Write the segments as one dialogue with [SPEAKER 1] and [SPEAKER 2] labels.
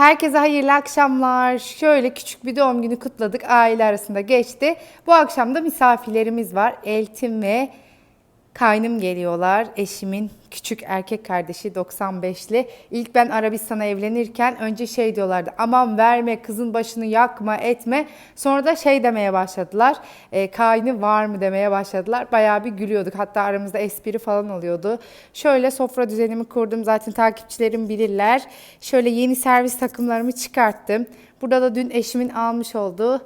[SPEAKER 1] Herkese hayırlı akşamlar. Şöyle küçük bir doğum günü kutladık. Aile arasında geçti. Bu akşam da misafirlerimiz var. Eltim ve kaynım geliyorlar. Eşimin küçük erkek kardeşi 95'li. İlk ben Arabistan'a evlenirken önce şey diyorlardı. Aman verme kızın başını yakma etme. Sonra da şey demeye başladılar. E, kaynı var mı demeye başladılar. Bayağı bir gülüyorduk. Hatta aramızda espri falan oluyordu. Şöyle sofra düzenimi kurdum. Zaten takipçilerim bilirler. Şöyle yeni servis takımlarımı çıkarttım. Burada da dün eşimin almış olduğu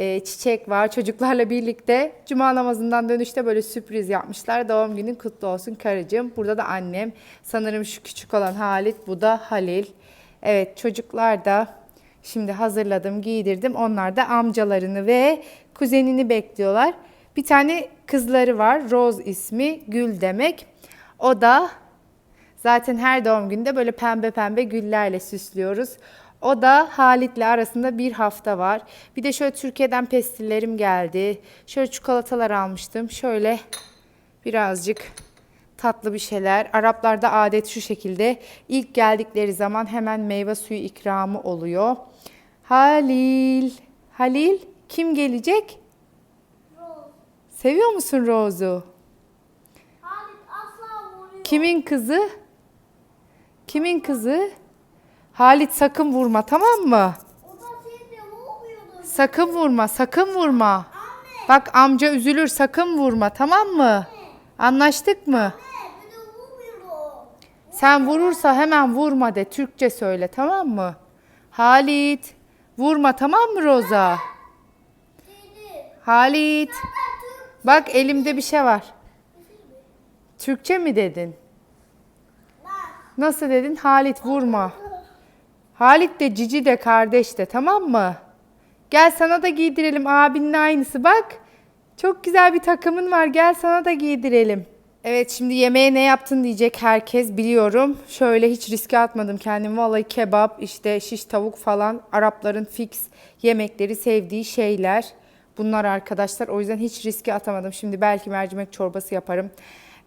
[SPEAKER 1] e, çiçek var. Çocuklarla birlikte cuma namazından dönüşte böyle sürpriz yapmışlar. Doğum günün kutlu olsun karıcığım. Burada da annem. Sanırım şu küçük olan Halit, bu da Halil. Evet çocuklar da şimdi hazırladım, giydirdim. Onlar da amcalarını ve kuzenini bekliyorlar. Bir tane kızları var. Rose ismi, Gül demek. O da Zaten her doğum günde böyle pembe pembe güllerle süslüyoruz. O da Halit'le arasında bir hafta var. Bir de şöyle Türkiye'den pestillerim geldi. Şöyle çikolatalar almıştım. Şöyle birazcık tatlı bir şeyler. Araplarda adet şu şekilde. İlk geldikleri zaman hemen meyve suyu ikramı oluyor. Halil. Halil kim gelecek? Seviyor musun Rose'u?
[SPEAKER 2] Halit asla vuruyor.
[SPEAKER 1] Kimin kızı? Kimin kızı? Halit sakın vurma tamam mı?
[SPEAKER 2] Vurmuyordu.
[SPEAKER 1] Sakın vurma, sakın vurma. Bak amca üzülür sakın vurma tamam mı? Anlaştık mı? Sen vurursa hemen vurma de Türkçe söyle tamam mı? Halit vurma tamam mı Roza? Halit bak elimde bir şey var. Türkçe mi dedin? Nasıl dedin? Halit vurma. Halit de Cici de kardeş de tamam mı? Gel sana da giydirelim abinin aynısı bak. Çok güzel bir takımın var gel sana da giydirelim. Evet şimdi yemeğe ne yaptın diyecek herkes biliyorum. Şöyle hiç riske atmadım kendimi. Vallahi kebap işte şiş tavuk falan Arapların fix yemekleri sevdiği şeyler. Bunlar arkadaşlar o yüzden hiç riske atamadım. Şimdi belki mercimek çorbası yaparım.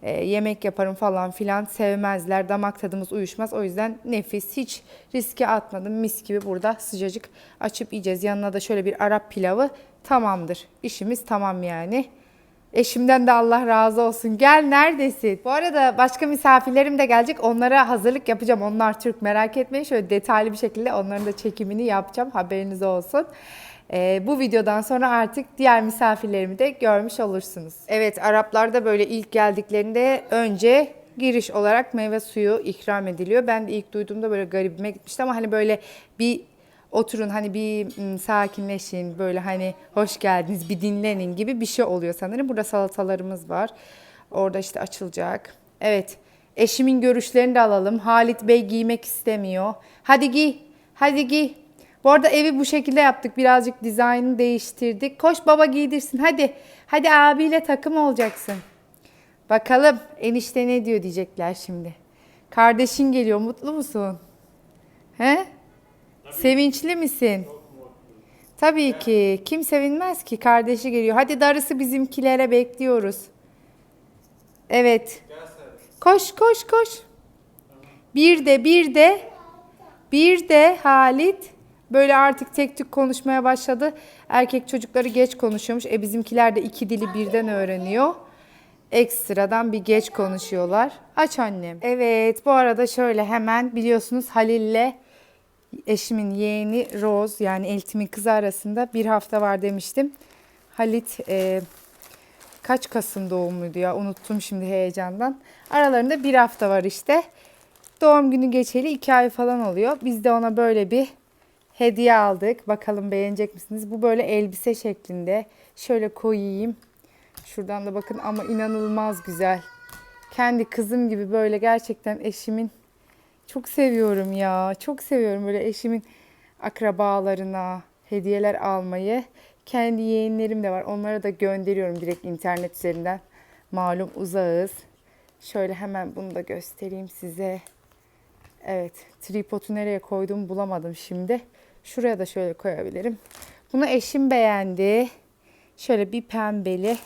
[SPEAKER 1] E, yemek yaparım falan filan sevmezler. Damak tadımız uyuşmaz. O yüzden nefis hiç riske atmadım. Mis gibi burada sıcacık açıp yiyeceğiz. Yanına da şöyle bir Arap pilavı tamamdır. İşimiz tamam yani. Eşimden de Allah razı olsun. Gel neredesin? Bu arada başka misafirlerim de gelecek. Onlara hazırlık yapacağım. Onlar Türk merak etmeyin. Şöyle detaylı bir şekilde onların da çekimini yapacağım. Haberiniz olsun. Ee, bu videodan sonra artık diğer misafirlerimi de görmüş olursunuz. Evet Araplarda böyle ilk geldiklerinde önce giriş olarak meyve suyu ikram ediliyor. Ben de ilk duyduğumda böyle garibime gitmişti ama hani böyle bir oturun hani bir sakinleşin böyle hani hoş geldiniz bir dinlenin gibi bir şey oluyor sanırım. Burada salatalarımız var. Orada işte açılacak. Evet eşimin görüşlerini de alalım. Halit Bey giymek istemiyor. Hadi giy. Hadi giy. Bu arada evi bu şekilde yaptık. Birazcık dizaynını değiştirdik. Koş baba giydirsin. Hadi. Hadi abiyle takım olacaksın. Bakalım enişte ne diyor diyecekler şimdi. Kardeşin geliyor. Mutlu musun? He? Sevinçli misin? Tabii ki. Kim sevinmez ki? Kardeşi geliyor. Hadi darısı bizimkilere bekliyoruz. Evet. Koş koş koş. Bir de bir de bir de Halit böyle artık tek tük konuşmaya başladı. Erkek çocukları geç konuşuyormuş. E bizimkiler de iki dili birden öğreniyor. Ekstradan bir geç konuşuyorlar. Aç annem. Evet bu arada şöyle hemen biliyorsunuz Halil'le eşimin yeğeni Rose yani Eltim'in kızı arasında bir hafta var demiştim. Halit e, kaç Kasım doğumluydu ya unuttum şimdi heyecandan. Aralarında bir hafta var işte. Doğum günü geçeli iki ay falan oluyor. Biz de ona böyle bir hediye aldık. Bakalım beğenecek misiniz? Bu böyle elbise şeklinde. Şöyle koyayım. Şuradan da bakın ama inanılmaz güzel. Kendi kızım gibi böyle gerçekten eşimin çok seviyorum ya. Çok seviyorum böyle eşimin akrabalarına hediyeler almayı. Kendi yeğenlerim de var. Onlara da gönderiyorum direkt internet üzerinden. Malum uzağız. Şöyle hemen bunu da göstereyim size. Evet, tripodu nereye koydum bulamadım şimdi. Şuraya da şöyle koyabilirim. Bunu eşim beğendi. Şöyle bir pembeli,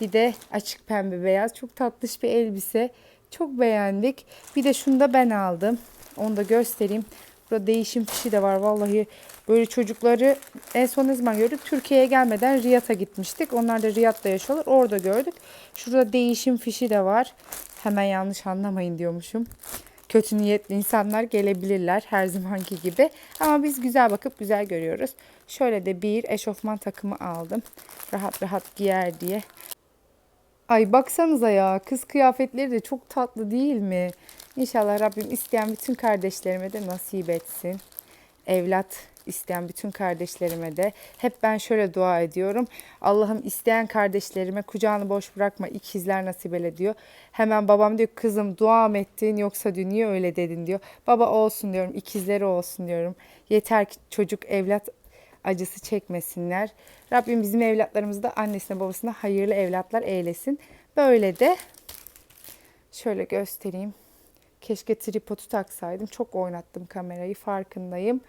[SPEAKER 1] bir de açık pembe beyaz. Çok tatlış bir elbise. Çok beğendik. Bir de şunu da ben aldım. Onu da göstereyim. Burada değişim fişi de var. Vallahi böyle çocukları en son ne zaman gördük? Türkiye'ye gelmeden Riyad'a gitmiştik. Onlar da Riyad'da yaşıyorlar. Orada gördük. Şurada değişim fişi de var. Hemen yanlış anlamayın diyormuşum. Kötü niyetli insanlar gelebilirler her zamanki gibi. Ama biz güzel bakıp güzel görüyoruz. Şöyle de bir eşofman takımı aldım. Rahat rahat giyer diye. Ay baksanıza ya kız kıyafetleri de çok tatlı değil mi? İnşallah Rabbim isteyen bütün kardeşlerime de nasip etsin. Evlat isteyen bütün kardeşlerime de hep ben şöyle dua ediyorum. Allah'ım isteyen kardeşlerime kucağını boş bırakma ikizler nasip eyle diyor. Hemen babam diyor kızım dua mı ettin yoksa diyor niye öyle dedin diyor. Baba olsun diyorum ikizleri olsun diyorum. Yeter ki çocuk evlat acısı çekmesinler. Rabbim bizim evlatlarımızı da annesine babasına hayırlı evlatlar eylesin. Böyle de şöyle göstereyim. Keşke tripodu taksaydım. Çok oynattım kamerayı farkındayım.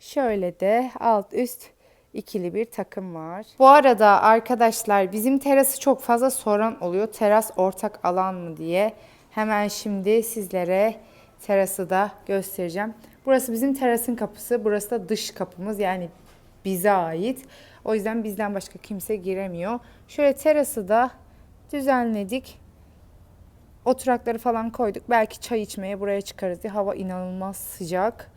[SPEAKER 1] Şöyle de alt üst ikili bir takım var. Bu arada arkadaşlar bizim terası çok fazla soran oluyor. Teras ortak alan mı diye. Hemen şimdi sizlere terası da göstereceğim. Burası bizim terasın kapısı. Burası da dış kapımız. Yani bize ait. O yüzden bizden başka kimse giremiyor. Şöyle terası da düzenledik. Oturakları falan koyduk. Belki çay içmeye buraya çıkarız diye. Hava inanılmaz sıcak.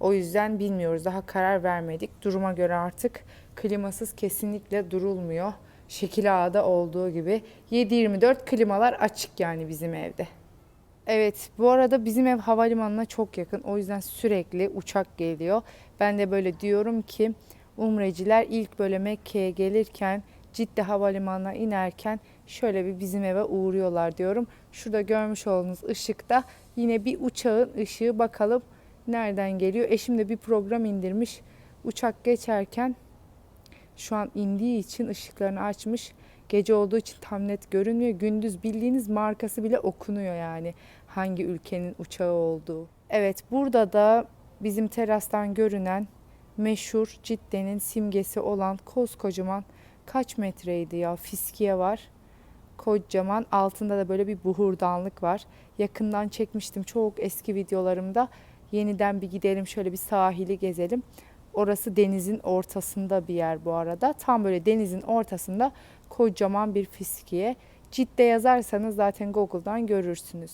[SPEAKER 1] O yüzden bilmiyoruz. Daha karar vermedik. Duruma göre artık klimasız kesinlikle durulmuyor. Şekil A'da olduğu gibi. 7-24 klimalar açık yani bizim evde. Evet, bu arada bizim ev havalimanına çok yakın. O yüzden sürekli uçak geliyor. Ben de böyle diyorum ki umreciler ilk böyle Mekke'ye gelirken Cidde havalimanına inerken şöyle bir bizim eve uğruyorlar diyorum. Şurada görmüş olduğunuz ışıkta yine bir uçağın ışığı bakalım nereden geliyor. Eşim de bir program indirmiş. Uçak geçerken şu an indiği için ışıklarını açmış. Gece olduğu için tam net görünmüyor. Gündüz bildiğiniz markası bile okunuyor yani hangi ülkenin uçağı olduğu. Evet burada da bizim terastan görünen meşhur Cidde'nin simgesi olan koskocaman kaç metreydi ya fiskiye var. Kocaman altında da böyle bir buhurdanlık var. Yakından çekmiştim çok eski videolarımda. Yeniden bir gidelim şöyle bir sahili gezelim. Orası denizin ortasında bir yer bu arada. Tam böyle denizin ortasında kocaman bir fiskiye. Cidde yazarsanız zaten Google'dan görürsünüz.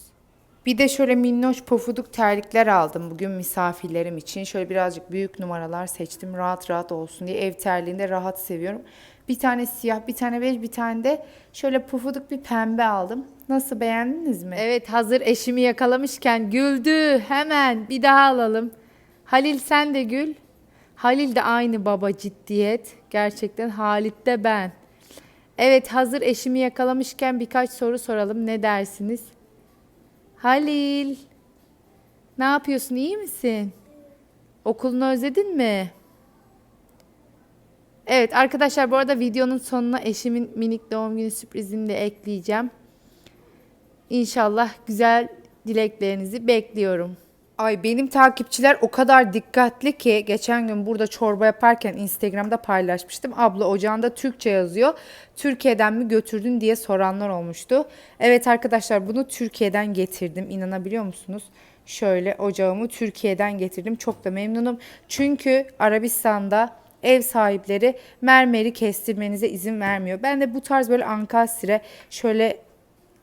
[SPEAKER 1] Bir de şöyle minnoş pofuduk terlikler aldım bugün misafirlerim için. Şöyle birazcık büyük numaralar seçtim. Rahat rahat olsun diye. Ev terliğinde rahat seviyorum. Bir tane siyah, bir tane bej, bir tane de şöyle pufuduk bir pembe aldım. Nasıl beğendiniz mi? Evet hazır eşimi yakalamışken güldü. Hemen bir daha alalım. Halil sen de gül. Halil de aynı baba ciddiyet. Gerçekten Halit de ben. Evet hazır eşimi yakalamışken birkaç soru soralım. Ne dersiniz? Halil. Ne yapıyorsun? iyi misin? Okulunu özledin mi? Evet arkadaşlar bu arada videonun sonuna eşimin minik doğum günü sürprizini de ekleyeceğim. İnşallah güzel dileklerinizi bekliyorum. Ay benim takipçiler o kadar dikkatli ki geçen gün burada çorba yaparken Instagram'da paylaşmıştım. Abla ocağında Türkçe yazıyor. Türkiye'den mi götürdün diye soranlar olmuştu. Evet arkadaşlar bunu Türkiye'den getirdim. İnanabiliyor musunuz? Şöyle ocağımı Türkiye'den getirdim. Çok da memnunum. Çünkü Arabistan'da ev sahipleri mermeri kestirmenize izin vermiyor. Ben de bu tarz böyle ankastre şöyle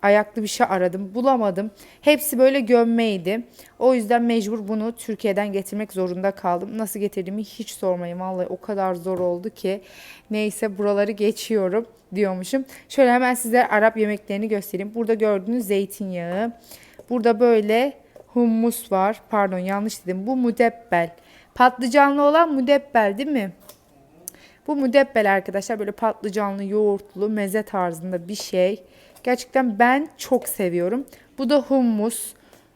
[SPEAKER 1] ayaklı bir şey aradım. Bulamadım. Hepsi böyle gömmeydi. O yüzden mecbur bunu Türkiye'den getirmek zorunda kaldım. Nasıl getirdiğimi hiç sormayın. Vallahi o kadar zor oldu ki. Neyse buraları geçiyorum diyormuşum. Şöyle hemen size Arap yemeklerini göstereyim. Burada gördüğünüz zeytinyağı. Burada böyle hummus var. Pardon yanlış dedim. Bu mudebbel. Patlıcanlı olan mudebbel değil mi? Bu müdebbel arkadaşlar böyle patlıcanlı, yoğurtlu, meze tarzında bir şey. Gerçekten ben çok seviyorum. Bu da hummus.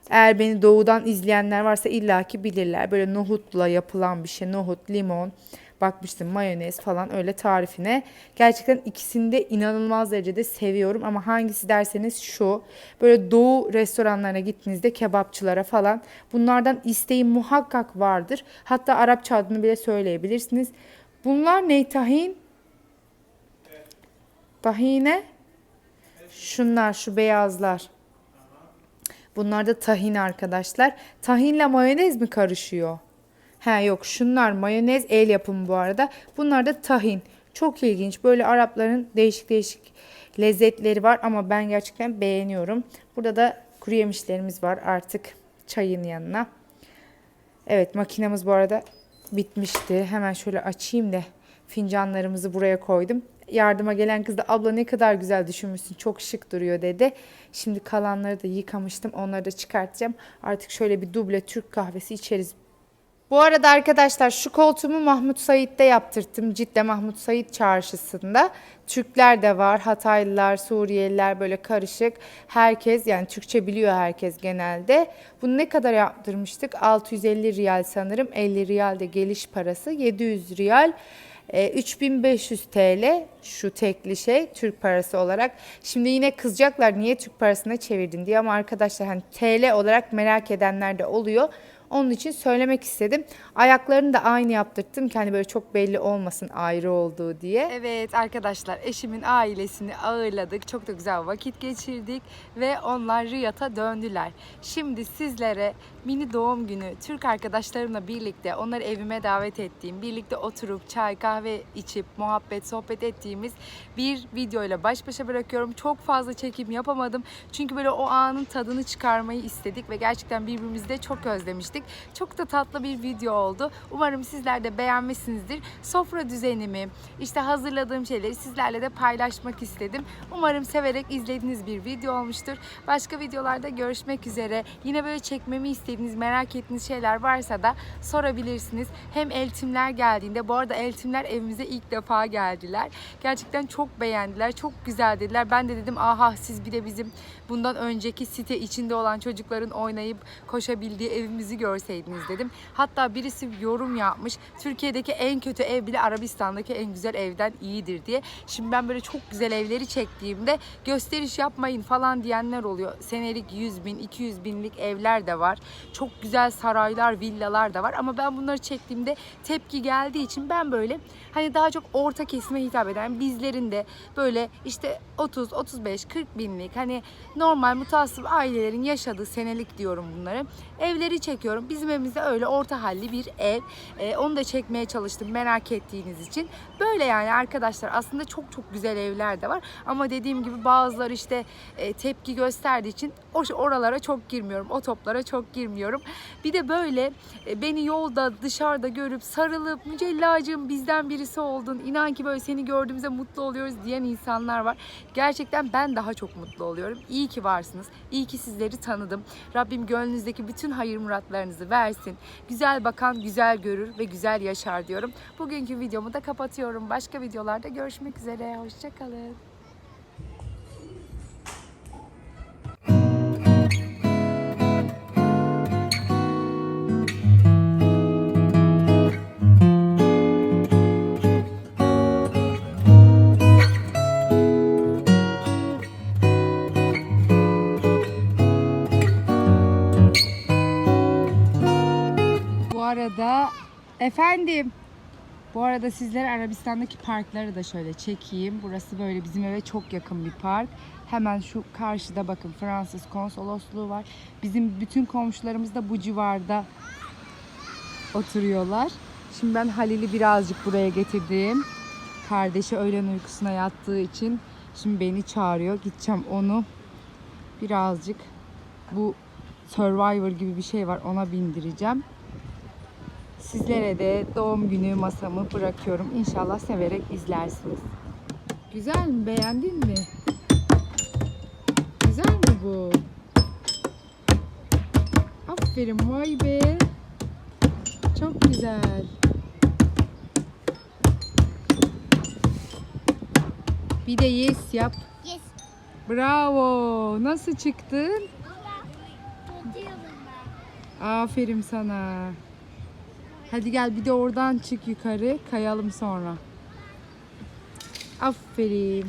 [SPEAKER 1] Eğer beni doğudan izleyenler varsa illaki bilirler. Böyle nohutla yapılan bir şey. Nohut, limon, bakmıştım mayonez falan öyle tarifine. Gerçekten ikisini de inanılmaz derecede seviyorum ama hangisi derseniz şu. Böyle doğu restoranlarına gittiğinizde kebapçılara falan bunlardan isteği muhakkak vardır. Hatta Arapça adını bile söyleyebilirsiniz. Bunlar ne tahin? Tahine? Şunlar şu beyazlar. Bunlar da tahin arkadaşlar. Tahinle mayonez mi karışıyor? Ha yok şunlar mayonez el yapımı bu arada. Bunlar da tahin. Çok ilginç. Böyle Arapların değişik değişik lezzetleri var ama ben gerçekten beğeniyorum. Burada da kuru yemişlerimiz var artık çayın yanına. Evet makinamız bu arada bitmişti. Hemen şöyle açayım da fincanlarımızı buraya koydum. Yardıma gelen kız da abla ne kadar güzel düşünmüşsün çok şık duruyor dedi. Şimdi kalanları da yıkamıştım onları da çıkartacağım. Artık şöyle bir duble Türk kahvesi içeriz. Bu arada arkadaşlar şu koltuğumu Mahmut Said'de yaptırttım. Cidde Mahmut Said çarşısında. Türkler de var, Hataylılar, Suriyeliler böyle karışık. Herkes yani Türkçe biliyor herkes genelde. Bunu ne kadar yaptırmıştık? 650 riyal sanırım. 50 riyal de geliş parası. 700 riyal. E, 3500 TL şu tekli şey Türk parası olarak. Şimdi yine kızacaklar niye Türk parasına çevirdin diye ama arkadaşlar hani TL olarak merak edenler de oluyor. Onun için söylemek istedim. Ayaklarını da aynı yaptırttım ki hani böyle çok belli olmasın ayrı olduğu diye. Evet arkadaşlar eşimin ailesini ağırladık. Çok da güzel vakit geçirdik ve onlar Riyad'a döndüler. Şimdi sizlere mini doğum günü Türk arkadaşlarımla birlikte onları evime davet ettiğim, birlikte oturup çay kahve içip muhabbet sohbet ettiğimiz bir videoyla baş başa bırakıyorum. Çok fazla çekim yapamadım. Çünkü böyle o anın tadını çıkarmayı istedik ve gerçekten birbirimizi de çok özlemiştik. Çok da tatlı bir video oldu. Umarım sizler de beğenmişsinizdir. Sofra düzenimi, işte hazırladığım şeyleri sizlerle de paylaşmak istedim. Umarım severek izlediğiniz bir video olmuştur. Başka videolarda görüşmek üzere. Yine böyle çekmemi istediğiniz, merak ettiğiniz şeyler varsa da sorabilirsiniz. Hem eltimler geldiğinde, bu arada eltimler evimize ilk defa geldiler. Gerçekten çok beğendiler, çok güzel dediler. Ben de dedim aha siz bir de bizim bundan önceki site içinde olan çocukların oynayıp koşabildiği evimizi görseydiniz dedim. Hatta birisi yorum yapmış. Türkiye'deki en kötü ev bile Arabistan'daki en güzel evden iyidir diye. Şimdi ben böyle çok güzel evleri çektiğimde gösteriş yapmayın falan diyenler oluyor. Senelik 100 bin, 200 binlik evler de var. Çok güzel saraylar, villalar da var. Ama ben bunları çektiğimde tepki geldiği için ben böyle hani daha çok orta kesime hitap eden bizlerin de böyle işte 30, 35, 40 binlik hani normal mutasip ailelerin yaşadığı senelik diyorum bunları. Evleri çekiyorum. Bizim evimizde öyle orta halli bir ev. Ee, onu da çekmeye çalıştım merak ettiğiniz için. Böyle yani arkadaşlar aslında çok çok güzel evler de var. Ama dediğim gibi bazıları işte e, tepki gösterdiği için o oralara çok girmiyorum. O toplara çok girmiyorum. Bir de böyle e, beni yolda dışarıda görüp sarılıp mücellacığım bizden birisi oldun. İnan ki böyle seni gördüğümüzde mutlu oluyoruz diyen insanlar var. Gerçekten ben daha çok mutlu oluyorum. İyi ki varsınız. İyi ki sizleri tanıdım. Rabbim gönlünüzdeki bütün hayır muratlarınızı versin. Güzel bakan güzel görür ve güzel yaşar diyorum. Bugünkü videomu da kapatıyorum. Başka videolarda görüşmek üzere. Hoşçakalın. Efendim bu arada sizlere Arabistan'daki parkları da şöyle çekeyim. Burası böyle bizim eve çok yakın bir park. Hemen şu karşıda bakın Fransız konsolosluğu var. Bizim bütün komşularımız da bu civarda oturuyorlar. Şimdi ben Halil'i birazcık buraya getirdim. Kardeşi öğlen uykusuna yattığı için şimdi beni çağırıyor. Gideceğim onu birazcık bu Survivor gibi bir şey var ona bindireceğim. Sizlere de doğum günü masamı bırakıyorum. İnşallah severek izlersiniz. Güzel mi? Beğendin mi? Güzel mi bu? Aferin vay be. Çok güzel. Bir de yes yap.
[SPEAKER 2] Yes.
[SPEAKER 1] Bravo. Nasıl çıktın? Aferin sana. Hadi gel bir de oradan çık yukarı. Kayalım sonra. Aferin.